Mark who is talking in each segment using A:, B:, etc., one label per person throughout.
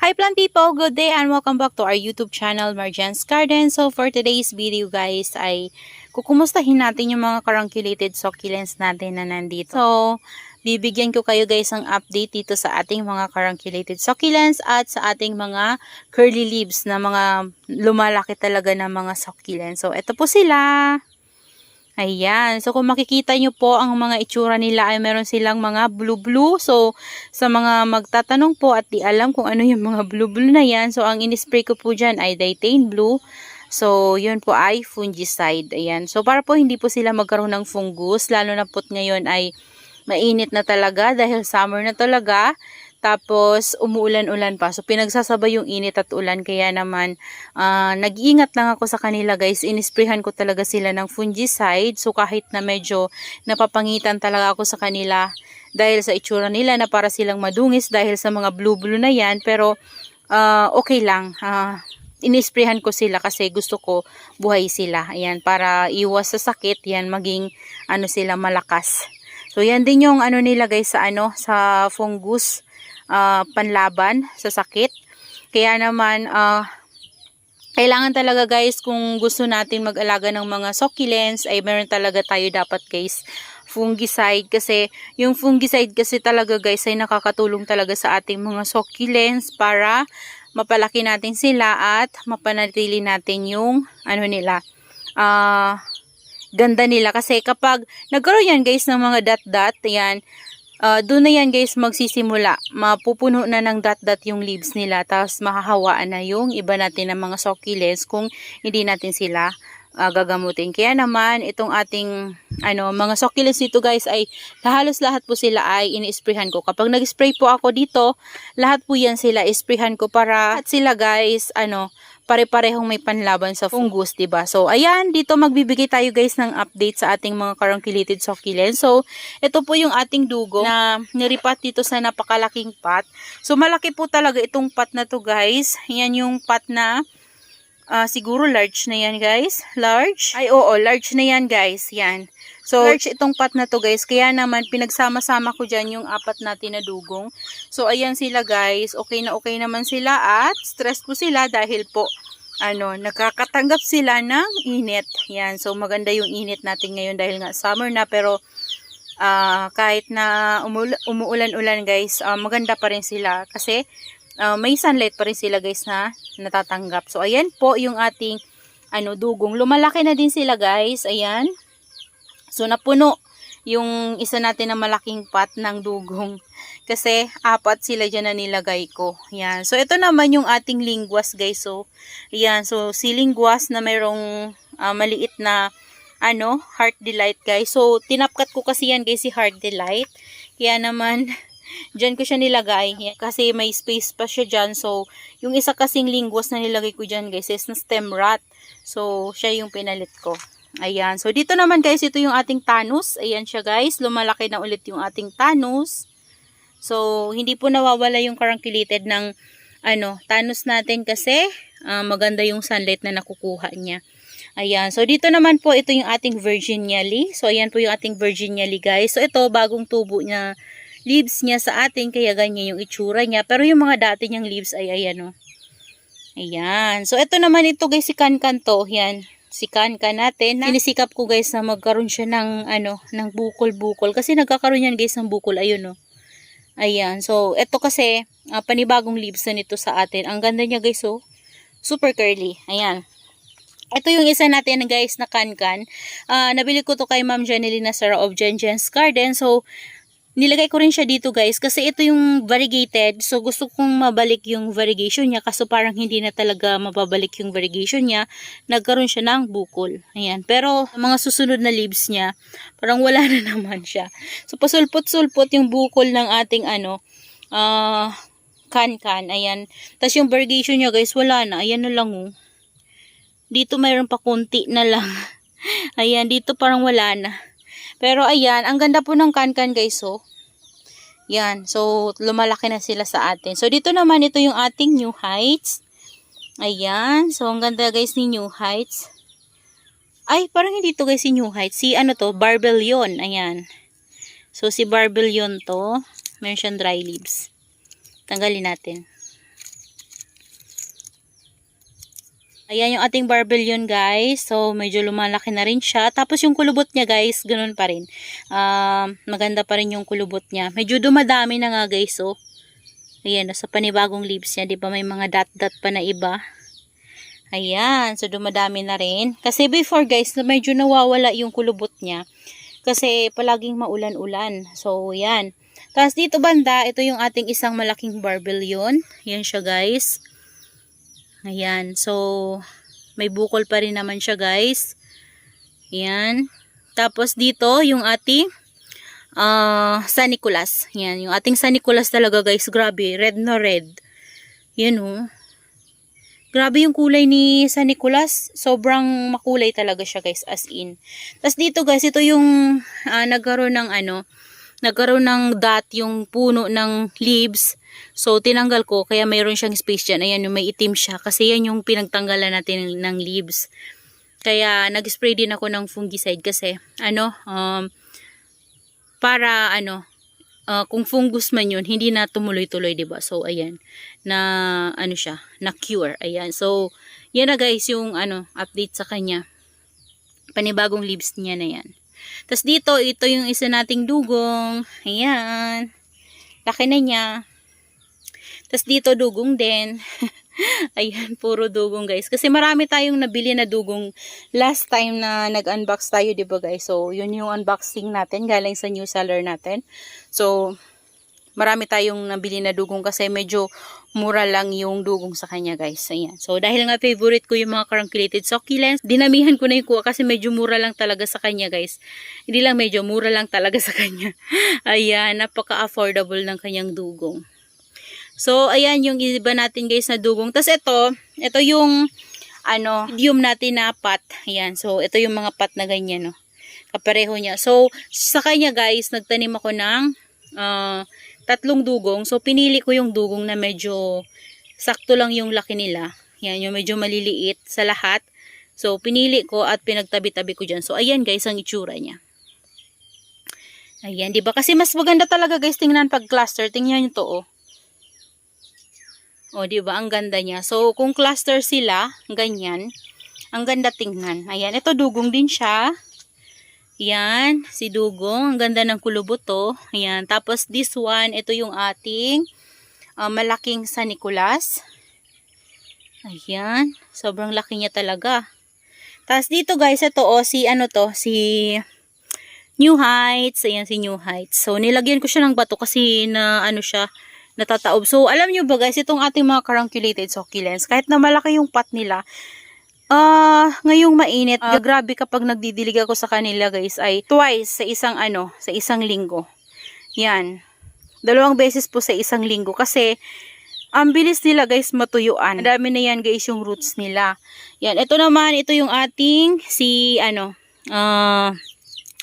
A: Hi plant people, good day and welcome back to our YouTube channel Marjan's Garden. So for today's video guys ay kukumustahin natin yung mga carangulated succulents natin na nandito. So bibigyan ko kayo guys ng update dito sa ating mga carangulated succulents at sa ating mga curly leaves na mga lumalaki talaga na mga succulents. So ito po sila. Ayan. So, kung makikita nyo po, ang mga itsura nila ay meron silang mga blue-blue. So, sa mga magtatanong po at di alam kung ano yung mga blue-blue na yan, so, ang inispray ko po dyan ay Ditain Blue. So, yun po ay fungicide. Ayan. So, para po hindi po sila magkaroon ng fungus, lalo na po ngayon ay mainit na talaga dahil summer na talaga. Tapos, umuulan-ulan pa. So, pinagsasabay yung init at ulan. Kaya naman, uh, nag-iingat lang ako sa kanila guys. Inisprehan ko talaga sila ng fungicide. So, kahit na medyo napapangitan talaga ako sa kanila dahil sa itsura nila na para silang madungis dahil sa mga blue-blue na yan. Pero, uh, okay lang. Uh, inisprehan ko sila kasi gusto ko buhay sila. Ayan, para iwas sa sakit, yan maging ano sila malakas. So, yan din yung ano nila guys sa ano, sa fungus uh, panlaban sa sakit. Kaya naman, uh, kailangan talaga guys, kung gusto natin mag-alaga ng mga succulents, ay meron talaga tayo dapat guys fungicide kasi yung fungicide kasi talaga guys ay nakakatulong talaga sa ating mga succulents para mapalaki natin sila at mapanatili natin yung ano nila uh, ganda nila kasi kapag nagkaroon yan guys ng mga dot dot yan uh, doon na yan guys magsisimula. Mapupuno na ng dot-dot yung leaves nila. Tapos makahawaan na yung iba natin ng mga succulents kung hindi natin sila uh, gagamutin. Kaya naman itong ating ano mga succulents dito guys ay halos lahat po sila ay ini-sprayhan ko. Kapag nag-spray po ako dito, lahat po yan sila isprayhan ko para at sila guys ano pare-parehong may panlaban sa fungus, 'di ba? So ayan, dito magbibigay tayo guys ng update sa ating mga carunculate succulents. So ito po yung ating dugo na niripat dito sa napakalaking pot. So malaki po talaga itong pot na to guys. Yan yung pot na uh, siguro large na yan guys. Large? Ay oo, large na yan guys. Yan. So, large itong pot na to guys. Kaya naman, pinagsama-sama ko dyan yung apat natin na dugong. So, ayan sila guys. Okay na okay naman sila at stress po sila dahil po ano, nakakatanggap sila ng init. Yan. So, maganda yung init natin ngayon dahil nga summer na. Pero, uh, kahit na umuulan-ulan guys, uh, maganda pa rin sila. Kasi, uh, may sunlight pa rin sila guys na natatanggap. So, ayan po yung ating ano, dugong. Lumalaki na din sila guys. Ayan. So, napuno yung isa natin na malaking pot ng dugong. Kasi, apat sila dyan na nilagay ko. Yan. So, ito naman yung ating lingwas, guys. So, yan. So, si lingwas na mayroong uh, maliit na ano, heart delight, guys. So, tinapkat ko kasi yan, guys, si heart delight. Kaya naman, Diyan ko siya nilagay. Kasi may space pa siya dyan. So, yung isa kasing lingwas na nilagay ko dyan guys is na stem rot. So, siya yung pinalit ko. Ayan. So, dito naman guys, ito yung ating tanus. Ayan siya guys. Lumalaki na ulit yung ating tanus. So, hindi po nawawala yung carunculate ng ano, tanus natin kasi uh, maganda yung sunlight na nakukuha niya. Ayan. So, dito naman po, ito yung ating Virginia Lee. So, ayan po yung ating Virginia Lee, guys. So, ito, bagong tubo niya, leaves niya sa atin, kaya ganyan yung itsura niya. Pero yung mga dati niyang leaves ay, ayan, oh. Ayan. So, ito naman ito, guys, si Kankan to. Yan sikan ka natin. Sinisikap ko guys na magkaroon siya ng ano, ng bukol-bukol kasi nagkakaroon yan guys ng bukol ayun oh. Ayan. So, ito kasi uh, panibagong leaves na nito sa atin. Ang ganda niya guys oh. Super curly. Ayan. Ito yung isa natin guys na kankan. Uh, nabili ko to kay Ma'am Janelina Sarah of Jen Jen's Garden. So, nilagay ko rin siya dito guys kasi ito yung variegated. So gusto kong mabalik yung variegation niya kaso parang hindi na talaga mababalik yung variegation niya. Nagkaroon siya ng bukol. Ayan. Pero mga susunod na leaves niya parang wala na naman siya. So pasulpot-sulpot yung bukol ng ating ano uh, kan-kan. Ayan. Tapos yung variegation niya guys wala na. Ayan na lang oh. Dito mayroon pa konti na lang. Ayan. Dito parang wala na pero ayan, ang ganda po ng kankan guys, oh. Yan, so lumalaki na sila sa atin. So dito naman ito yung ating New Heights. Ayan, so ang ganda guys ni New Heights. Ay, parang hindi to guys si New Heights. Si ano to, Barbel yun. Ayan. So si Barbel yun to. Meron siyang dry leaves. Tanggalin natin. Ayan yung ating barbellion guys. So, medyo lumalaki na rin siya. Tapos yung kulubot niya guys, ganun pa rin. Um, maganda pa rin yung kulubot niya. Medyo dumadami na nga guys. So, ayan, sa panibagong leaves niya. Di ba may mga dot-dot pa na iba? Ayan, so dumadami na rin. Kasi before guys, medyo nawawala yung kulubot niya. Kasi palaging maulan-ulan. So, yan. Tapos dito banda, ito yung ating isang malaking barbellion. Yan siya guys. Ayan. So, may bukol pa rin naman siya guys. Ayan. Tapos dito, yung ating uh, San Nicolas. Yan. Yung ating San Nicolas talaga guys. Grabe. Red na red. Yan oh. Grabe yung kulay ni San Nicolas. Sobrang makulay talaga siya guys. As in. Tapos dito guys, ito yung uh, nagkaroon ng ano, nagkaroon ng dot yung puno ng leaves. So, tinanggal ko. Kaya mayroon siyang space dyan. Ayan, yung may itim siya. Kasi yan yung pinagtanggalan natin ng leaves. Kaya, nag-spray din ako ng fungicide kasi, ano, um, para, ano, uh, kung fungus man yun, hindi na tumuloy-tuloy, ba? So ayan, na ano siya, na cure. Ayan. So, yan na guys yung ano, update sa kanya. Panibagong leaves niya na 'yan. Tapos dito, ito yung isa nating dugong. Ayan. Laki na niya. Tapos dito dugong din. Ayan, puro dugong guys. Kasi marami tayong nabili na dugong last time na nag-unbox tayo, di ba guys? So, yun yung unboxing natin galing sa new seller natin. So, marami tayong nabili na dugong kasi medyo mura lang yung dugong sa kanya guys. Ayan. So, dahil nga favorite ko yung mga carunculate succulents, dinamihan ko na yung kuha kasi medyo mura lang talaga sa kanya guys. Hindi lang medyo, mura lang talaga sa kanya. Ayan, napaka-affordable ng kanyang dugong. So, ayan yung iba natin guys na dugong. Tapos ito, ito yung ano, medium natin na pat. Ayan, so ito yung mga pat na ganyan, no. Kapareho niya. So, sa kanya guys, nagtanim ako ng uh, tatlong dugong. So, pinili ko yung dugong na medyo sakto lang yung laki nila. Yan, yung medyo maliliit sa lahat. So, pinili ko at pinagtabi-tabi ko dyan. So, ayan guys, ang itsura niya. Ayan, di ba? Kasi mas maganda talaga guys tingnan pag cluster. Tingnan nyo to, oh. O, di ba? Ang ganda niya. So, kung cluster sila, ganyan, ang ganda tingnan. Ayan, ito dugong din siya. Ayan, si dugong. Ang ganda ng kulubot to. Ayan, tapos this one, ito yung ating uh, malaking San Nicolas. Ayan, sobrang laki niya talaga. Tapos dito guys, ito o, oh, si ano to, si New Heights. Ayan, si New Heights. So, nilagyan ko siya ng bato kasi na ano siya, natataob. So, alam nyo ba guys, itong ating mga caranculated succulents, kahit na malaki yung pot nila, ah, uh, ngayong mainit, uh, grabe kapag nagdidilig ako sa kanila guys, ay twice sa isang ano, sa isang linggo. Yan. Dalawang beses po sa isang linggo kasi ang bilis nila guys matuyuan. Ang dami na yan guys yung roots nila. Yan, ito naman, ito yung ating si ano, ah, uh,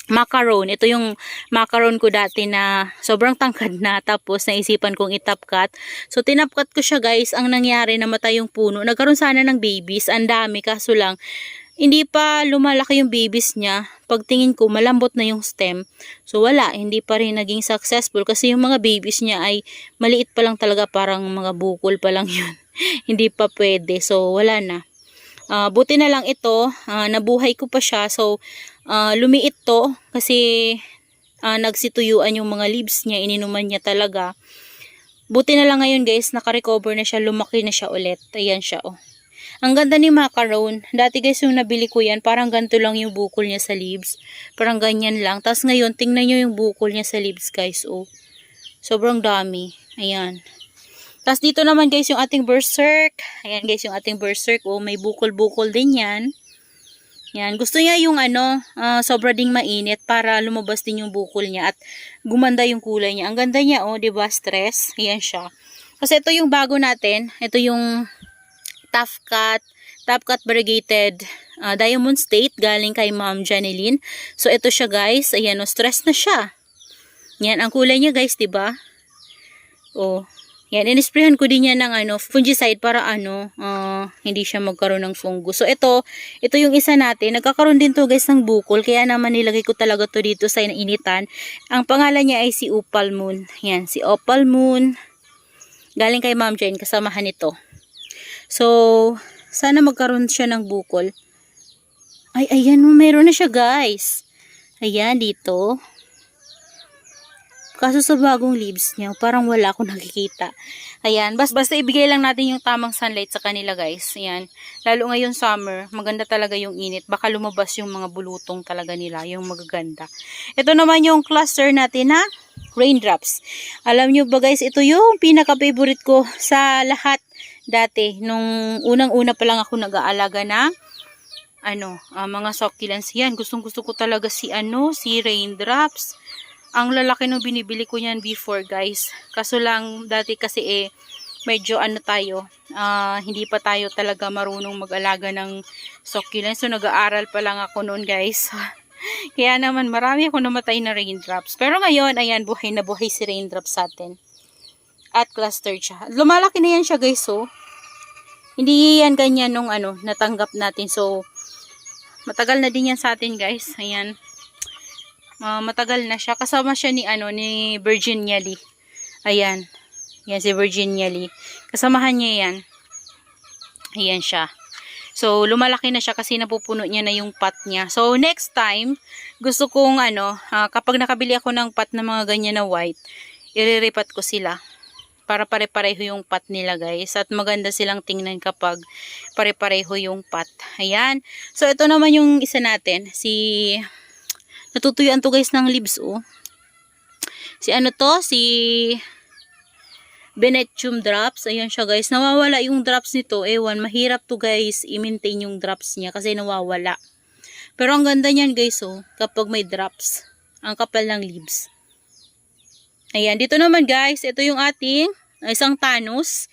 A: macaron. Ito yung macaron ko dati na sobrang tangkad na tapos naisipan kong itapkat. So tinapkat ko siya guys. Ang nangyari namatay yung puno. Nagkaroon sana ng babies. Ang dami kaso lang hindi pa lumalaki yung babies niya. Pagtingin ko malambot na yung stem. So wala, hindi pa rin naging successful kasi yung mga babies niya ay maliit pa lang talaga parang mga bukol pa lang yun. hindi pa pwede. So wala na. Uh, buti na lang ito, uh, nabuhay ko pa siya. So, uh, lumiit to kasi uh, nagsituyuan yung mga leaves niya, ininuman niya talaga. Buti na lang ngayon guys, naka-recover na siya, lumaki na siya ulit. Ayan siya oh. Ang ganda ni macaron. Dati guys yung nabili ko yan, parang ganito lang yung bukol niya sa leaves. Parang ganyan lang. Tapos ngayon, tingnan nyo yung bukol niya sa leaves guys oh. Sobrang dami. Ayan. Tapos dito naman guys yung ating berserk. Ayan guys yung ating berserk. Oh, may bukol-bukol din yan. Yan. Gusto niya yung ano, uh, sobra ding mainit para lumabas din yung bukol niya at gumanda yung kulay niya. Ang ganda niya oh, 'di ba? Stress. Ayan siya. Kasi ito yung bago natin. Ito yung tough cut, top cut variegated uh, diamond state galing kay Ma'am Janeline. So ito siya guys. Ayan oh, stress na siya. Yan ang kulay niya guys, 'di ba? Oh, yan, inisprayan ko din yan ng ano, fungicide para ano, uh, hindi siya magkaroon ng fungus. So, ito, ito yung isa natin. Nagkakaroon din to guys ng bukol. Kaya naman nilagay ko talaga to dito sa initan. Ang pangalan niya ay si Opal Moon. Yan, si Opal Moon. Galing kay Ma'am Jane, kasamahan nito. So, Sana magkaroon siya ng bukol. Ay, ayan, oh, meron na siya, guys. Ayan, dito. Kaso sa bagong leaves niya, parang wala akong nakikita. Ayan, bas basta ibigay lang natin yung tamang sunlight sa kanila, guys. Ayan. Lalo ngayon summer, maganda talaga yung init. Baka lumabas yung mga bulutong talaga nila, yung magaganda. Ito naman yung cluster natin na raindrops. Alam nyo ba guys, ito yung pinaka-favorite ko sa lahat dati. Nung unang-una pa lang ako nag-aalaga ng ano, ah, mga succulents. Yan, gustong gusto ko talaga si ano, si raindrops. Ang lalaki nung binibili ko yan before guys. Kaso lang dati kasi eh medyo ano tayo, ah, hindi pa tayo talaga marunong mag-alaga ng succulents. So nag-aaral pa lang ako noon guys. Kaya naman marami ako namatay na raindrops. Pero ngayon, ayan, buhay na buhay si raindrops sa atin. At clustered siya. Lumalaki na yan siya guys, so. Hindi yan ganyan nung ano, natanggap natin. So, matagal na din yan sa atin guys. Ayan. Ah, matagal na siya. Kasama siya ni ano ni Virginia Lee. Ayan. Yan si Virginia Lee. Kasamahan niya yan. Ayan siya. So, lumalaki na siya kasi napupuno niya na yung pot niya. So, next time, gusto kong ano, ah, kapag nakabili ako ng pot na mga ganyan na white, iriripat ko sila. Para pare-pareho yung pot nila guys. At maganda silang tingnan kapag pare-pareho yung pot. Ayan. So, ito naman yung isa natin. Si natutuyuan to guys ng leaves oh. Si ano to? Si Benetium drops. Ayan siya guys. Nawawala yung drops nito. Ewan, mahirap to guys i-maintain yung drops niya kasi nawawala. Pero ang ganda niyan guys oh. Kapag may drops. Ang kapal ng leaves. Ayan. Dito naman guys. Ito yung ating ah, isang Thanos.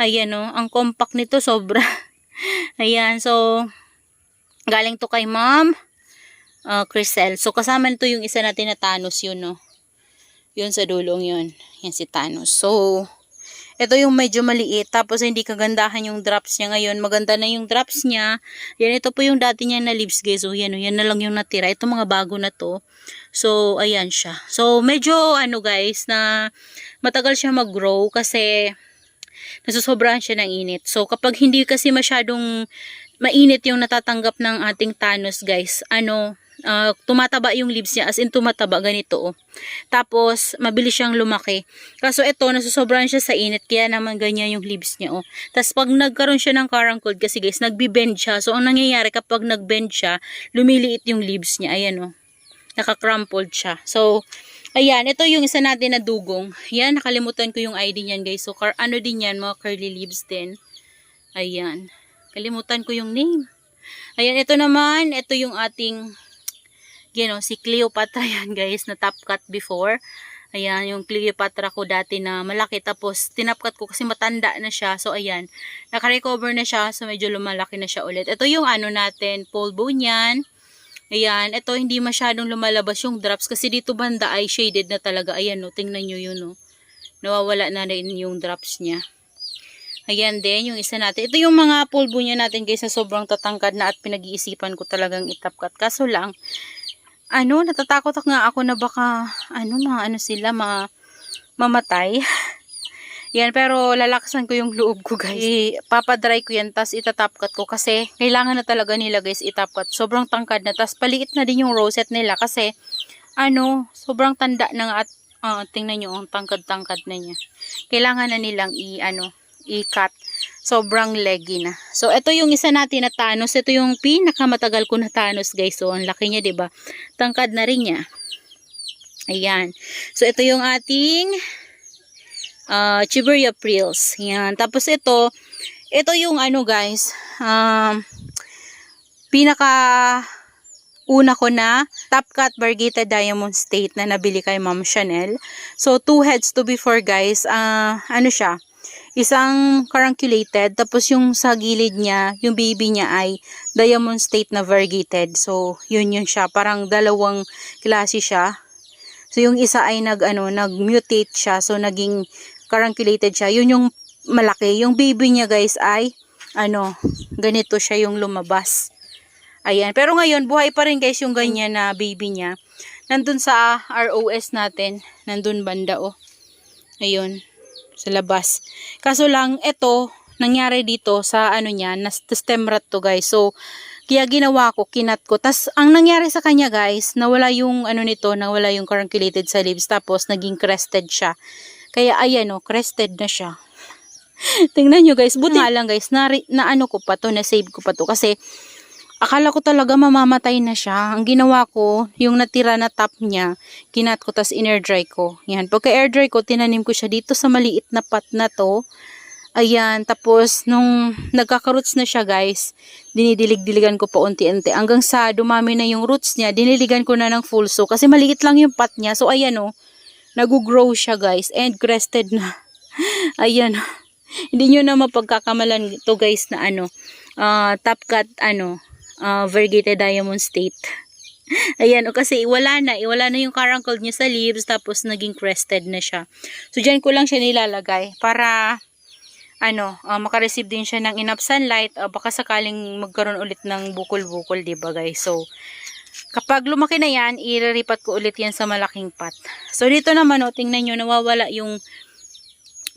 A: Ayan oh. Ang compact nito sobra. Ayan. So, galing to kay mom uh, Crisel. So, kasama nito yung isa natin na Thanos yun, no? Yun sa dulong yun. Yan si Thanos. So, ito yung medyo maliit. Tapos, hindi kagandahan yung drops niya ngayon. Maganda na yung drops niya. Yan, ito po yung dati niya na leaves, guys. So, yan, oh, yan na lang yung natira. Ito mga bago na to. So, ayan siya. So, medyo, ano guys, na matagal siya mag-grow kasi nasusobrahan siya ng init. So, kapag hindi kasi masyadong mainit yung natatanggap ng ating Thanos, guys, ano, uh, tumataba yung leaves niya, as in tumataba, ganito, oh. Tapos, mabilis siyang lumaki. Kaso ito, nasusobrahan siya sa init, kaya naman ganyan yung leaves niya, oh. Tapos, pag nagkaroon siya ng caruncle, kasi guys, nagbi-bend siya. So, ang nangyayari, kapag nag-bend siya, lumiliit yung leaves niya, ayan, oh. Nakakrumpled siya. So, Ayan, ito yung isa natin na dugong. Yan, nakalimutan ko yung ID niyan guys. So, car ano din yan, mga curly leaves din. Ayan. Kalimutan ko yung name. Ayan, ito naman, ito yung ating, you know, si Cleopatra yan guys, na top cut before. Ayan, yung Cleopatra ko dati na malaki. Tapos, tinapkat ko kasi matanda na siya. So, ayan, nakarecover na siya. So, medyo lumalaki na siya ulit. Ito yung ano natin, polvo niyan. Ayan, ito hindi masyadong lumalabas yung drops kasi dito banda ay shaded na talaga. Ayan, no, tingnan nyo yun, no. Nawawala na rin yung drops niya. Ayan din, yung isa natin. Ito yung mga pulbo niya natin guys na sobrang tatangkad na at pinag-iisipan ko talagang itapkat. Kaso lang, ano, natatakot ako nga ako na baka, ano, mga ano sila, mga mamatay. Yan, pero lalakasan ko yung loob ko guys. I, papadry ko yan, tas itatapkat ko kasi kailangan na talaga nila guys itapkat. Sobrang tangkad na, tas paliit na din yung rosette nila kasi ano, sobrang tanda na nga at uh, tingnan nyo, ang tangkad-tangkad na niya. Kailangan na nilang i, ano, i-cut. Sobrang leggy na. So, ito yung isa natin na Thanos. Ito yung pinakamatagal ko na Thanos guys. So, ang laki niya, ba Tangkad na rin niya. Ayan. So, ito yung ating uh, Chiburia Prills. Yan. Tapos ito, ito yung ano guys, um, pinaka una ko na top cut variegated diamond state na nabili kay Ma'am Chanel. So, two heads to be for guys. Uh, ano siya? Isang caranculated. Tapos yung sa gilid niya, yung baby niya ay diamond state na variegated. So, yun yun siya. Parang dalawang klase siya. So, yung isa ay nag, ano, nag-mutate siya. So, naging caranculated siya. Yun yung malaki. Yung baby niya guys ay ano, ganito siya yung lumabas. Ayan. Pero ngayon, buhay pa rin guys yung ganyan na baby niya. Nandun sa ROS natin. Nandun banda oh. Ayun. Sa labas. Kaso lang, ito, nangyari dito sa ano niya, na stem rot to guys. So, kaya ginawa ko, kinat ko. Tas ang nangyari sa kanya guys, nawala yung ano nito, nawala yung carunculated sa leaves. Tapos, naging crested siya. Kaya ayan o, crested na siya. Tingnan nyo guys, buti nga lang guys, na, na ano ko pa to, na save ko pa to. Kasi, akala ko talaga mamamatay na siya. Ang ginawa ko, yung natira na top niya, kinat ko, tas in-air dry ko. Yan, pagka air dry ko, tinanim ko siya dito sa maliit na pot na to. Ayan, tapos nung nagkaka-roots na siya guys, dinidilig-diligan ko pa unti-unti. Hanggang sa dumami na yung roots niya, diniligan ko na ng full so. Kasi maliit lang yung pot niya. So ayan o, nag-grow siya guys. And crested na. ayan. Hindi nyo na mapagkakamalan to guys na ano, uh, top cut ano, uh, variegated diamond state. Ayan, o kasi wala na, wala na yung carancled niya sa leaves, tapos naging crested na siya. So, dyan ko lang siya nilalagay para, ano, uh, makareceive din siya ng enough sunlight, uh, baka sakaling magkaroon ulit ng bukol-bukol, ba guys? So, kapag lumaki na yan, iriripat ko ulit yan sa malaking pot. So, dito naman, o, tingnan nyo, nawawala yung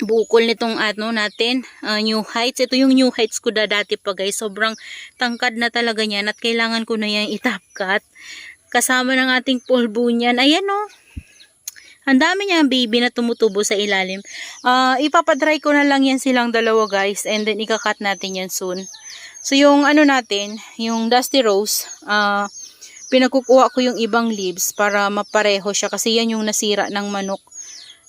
A: bukol nitong ano natin, uh, new heights. Ito yung new heights ko da dati pa guys. Sobrang tangkad na talaga niyan at kailangan ko na yan itap cut. Kasama ng ating pulbo niyan. Ayan o. Oh. Ang dami niya baby na tumutubo sa ilalim. Uh, ipapadry ko na lang yan silang dalawa guys. And then ikakat natin yan soon. So yung ano natin, yung dusty rose, uh, pinagkukuha ko yung ibang leaves para mapareho siya. Kasi yan yung nasira ng manok.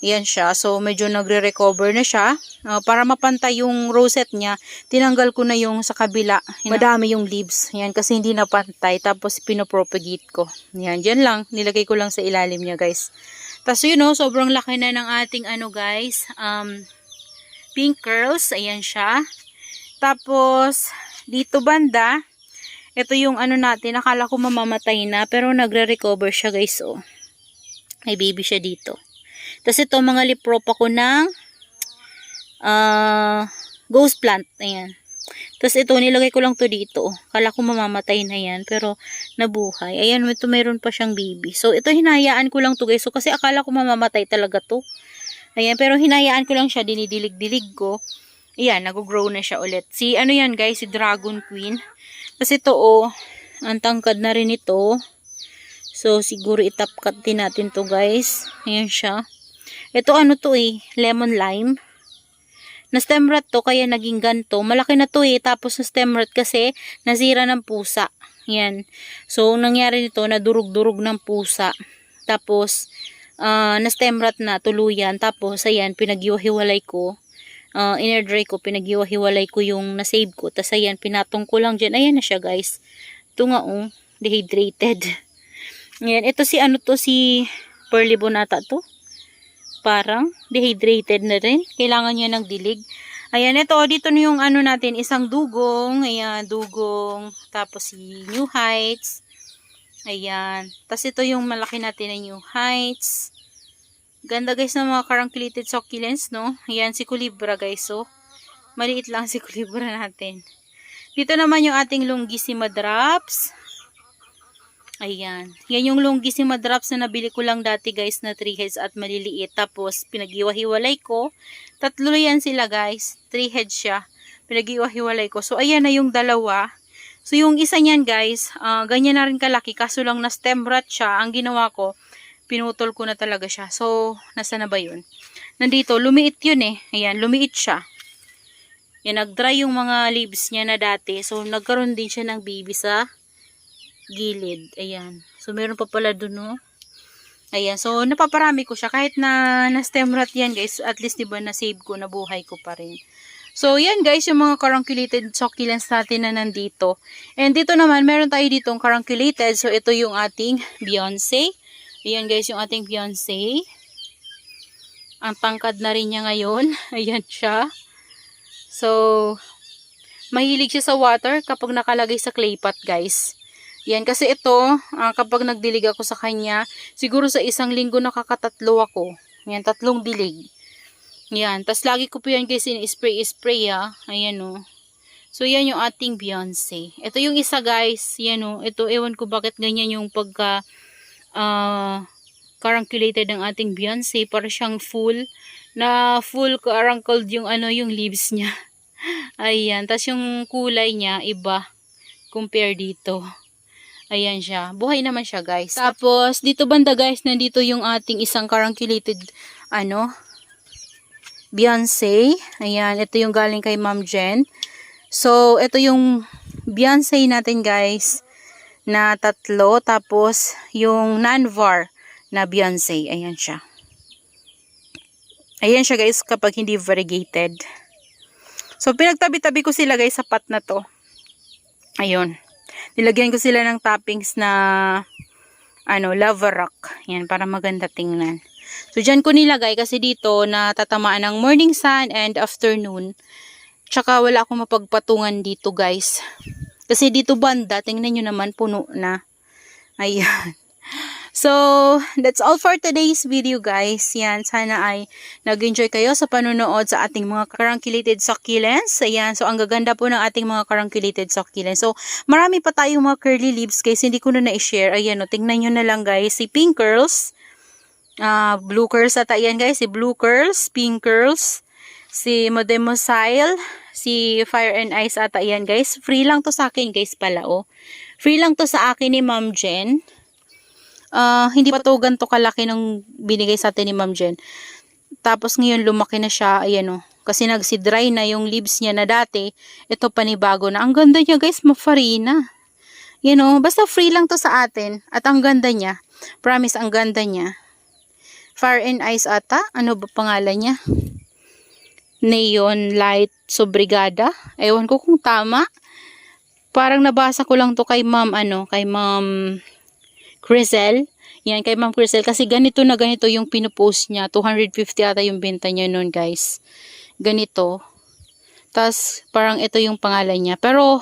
A: Yan siya. So, medyo nagre-recover na siya. Uh, para mapantay yung rosette niya, tinanggal ko na yung sa kabila. Madami yung leaves. Yan, kasi hindi napantay. Tapos, pinopropagate ko. Yan, dyan lang. Nilagay ko lang sa ilalim niya, guys. Tapos, yun know, sobrang laki na ng ating ano, guys. Um, pink curls. Ayan siya. Tapos, dito banda, ito yung ano natin. Akala ko mamamatay na, pero nagre-recover siya, guys, oh. May baby siya dito. Tapos ito, mga lipropa ko ng uh, ghost plant. Ayan. Tapos ito, nilagay ko lang to dito. Kala ko mamamatay na yan, pero nabuhay. Ayan, ito mayroon pa siyang baby. So, ito hinayaan ko lang to guys. So, kasi akala ko mamamatay talaga to. Ayan, pero hinayaan ko lang siya, dinidilig-dilig ko. Ayan, nag-grow na siya ulit. Si, ano yan guys, si Dragon Queen. Kasi ito, oh, ang tangkad na rin ito. So, siguro itapkat din natin to guys. Ayan siya. Ito ano to eh, lemon lime. Na stem rot to, kaya naging ganto. Malaki na to eh, tapos na stem rot kasi nasira ng pusa. Yan. So, nangyari nito, nadurog-durog ng pusa. Tapos, uh, na stem rot na, tuluyan. Tapos, ayan, pinaghiwa-hiwalay ko. Uh, inner dry ko, pinaghiwa-hiwalay ko yung na-save ko. Tapos, ayan, pinatong ko lang dyan. Ayan na siya, guys. Ito nga, oh, dehydrated. Ayan, ito si, ano to, si Pearly Bonata to parang dehydrated na rin. Kailangan niya ng dilig. Ayan, ito, dito na yung ano natin, isang dugong. Ayan, dugong. Tapos si New Heights. Ayan. Tapos ito yung malaki natin na New Heights. Ganda guys ng mga carunculated succulents, no? Ayan, si Culibra guys, so. Maliit lang si Culibra natin. Dito naman yung ating Longissima drops. Ayan. Yan yung longissima drops na nabili ko lang dati guys na 3 heads at maliliit. Tapos pinag-iwa-hiwalay ko. Tatlo yan sila guys. 3 heads siya. Pinag-iwa-hiwalay ko. So ayan na yung dalawa. So yung isa niyan guys, uh, ganyan na rin kalaki. Kaso lang na stem rot siya. Ang ginawa ko, pinutol ko na talaga siya. So nasa na ba yun? Nandito, lumiit yun eh. Ayan, lumiit siya. Yan, nag-dry yung mga leaves niya na dati. So nagkaroon din siya ng baby sa gilid. Ayan. So, meron pa pala dun, no? Ayan. So, napaparami ko siya. Kahit na na-stem rot yan, guys. At least, diba, na-save ko, nabuhay ko pa rin. So, yan guys, yung mga carunculated succulents natin na nandito. And dito naman, meron tayo ditong carunculated. So, ito yung ating Beyonce. Ayan guys, yung ating Beyonce. Ang tangkad na rin niya ngayon. Ayan siya. So, mahilig siya sa water kapag nakalagay sa clay pot guys. Yan, kasi ito, uh, kapag nagdilig ako sa kanya, siguro sa isang linggo nakakatatlo ako. Yan, tatlong dilig. Yan, tas lagi ko po yan guys in-spray-spray ah. Ayan o. Oh. So, yan yung ating Beyonce. Ito yung isa guys, yan o. Oh. Ito, ewan ko bakit ganyan yung pagka uh, caranculated ng ating Beyonce. Para siyang full, na full carancled yung ano, yung leaves niya. Ayan. Tapos yung kulay niya, iba. Compare dito. Ayan siya. Buhay naman siya, guys. Tapos, dito banda, guys, nandito yung ating isang carangulated, ano, Beyonce. Ayan. Ito yung galing kay Ma'am Jen. So, ito yung Beyonce natin, guys, na tatlo. Tapos, yung Nanvar na Beyonce. Ayan siya. Ayan siya, guys, kapag hindi variegated. So, pinagtabi-tabi ko sila guys sa pot na to. Ayun. Nilagyan ko sila ng toppings na ano, lava rock. Yan, para maganda tingnan. So, dyan ko nilagay kasi dito natatamaan ng morning sun and afternoon. Tsaka wala akong mapagpatungan dito guys. Kasi dito banda, tingnan nyo naman, puno na. Ayan. So, that's all for today's video guys. Yan, sana ay nag-enjoy kayo sa panonood sa ating mga carangulated succulents. Ayan, so ang gaganda po ng ating mga carangulated succulents. So, marami pa tayong mga curly leaves guys, hindi ko na na-share. Ayan, o, tingnan nyo na lang guys, si pink curls, ah blue curls ata yan guys, si blue curls, pink curls, si Modemosile, si Fire and Ice ata yan guys. Free lang to sa akin guys pala oh. Free lang to sa akin ni Ma'am Jen. Ah, hindi pa to ganito kalaki nung binigay sa atin ni Ma'am Jen. Tapos ngayon lumaki na siya, ayan oh. Kasi nagsi-dry na yung leaves niya na dati. Ito panibago na. Ang ganda niya guys, mafarina. You know, basta free lang to sa atin. At ang ganda niya. Promise, ang ganda niya. Fire and Ice ata. Ano ba pangalan niya? Neon Light Sobrigada. Ewan ko kung tama. Parang nabasa ko lang to kay ma'am, ano, kay ma'am Crisel. Yan, kay ma'am Crisel. Kasi ganito na ganito yung pinupost niya. 250 ata yung benta niya noon, guys. Ganito. Tapos, parang ito yung pangalan niya. Pero,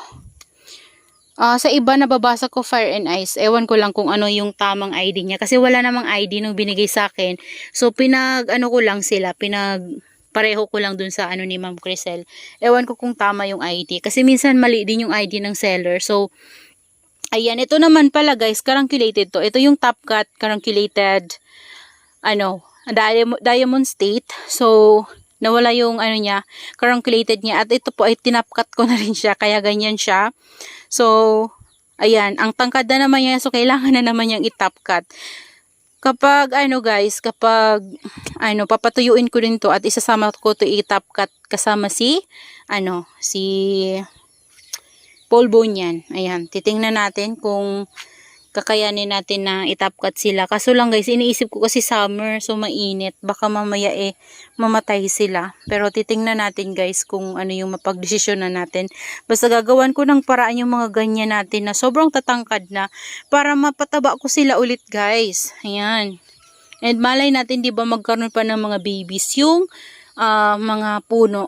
A: ah, sa iba nababasa ko Fire and Ice. Ewan ko lang kung ano yung tamang ID niya. Kasi wala namang ID nung binigay sa akin. So, pinag, ano ko lang sila, pinag, pareho ko lang dun sa ano ni Ma'am Crisel. Ewan ko kung tama yung ID. Kasi minsan mali din yung ID ng seller. So, ayan. Ito naman pala guys, carangulated to. Ito yung top cut, carangulated, ano, diamond, state. So, nawala yung ano niya, carangulated niya. At ito po ay tinapkat ko na rin siya. Kaya ganyan siya. So, ayan. Ang tangkad na naman niya. So, kailangan na naman niyang itap cut. Kapag, ano guys, kapag, ano, papatuyuin ko rin to at isasama ko to itap cut kasama si, ano, si polvo niyan. Ayan, titingnan natin kung kakayanin natin na itap cut sila. Kaso lang guys, iniisip ko kasi summer, so mainit. Baka mamaya eh, mamatay sila. Pero titingnan natin guys kung ano yung mapagdesisyon na natin. Basta gagawan ko ng paraan yung mga ganyan natin na sobrang tatangkad na para mapataba ko sila ulit guys. Ayan. And malay natin, di ba magkaroon pa ng mga babies yung ah, mga puno.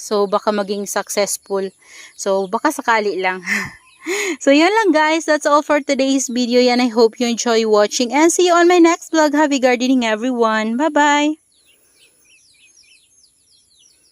A: So, baka maging successful. So, baka sakali lang. so, yun lang guys. That's all for today's video. Yan, I hope you enjoy watching. And see you on my next vlog. Happy gardening everyone. Bye-bye!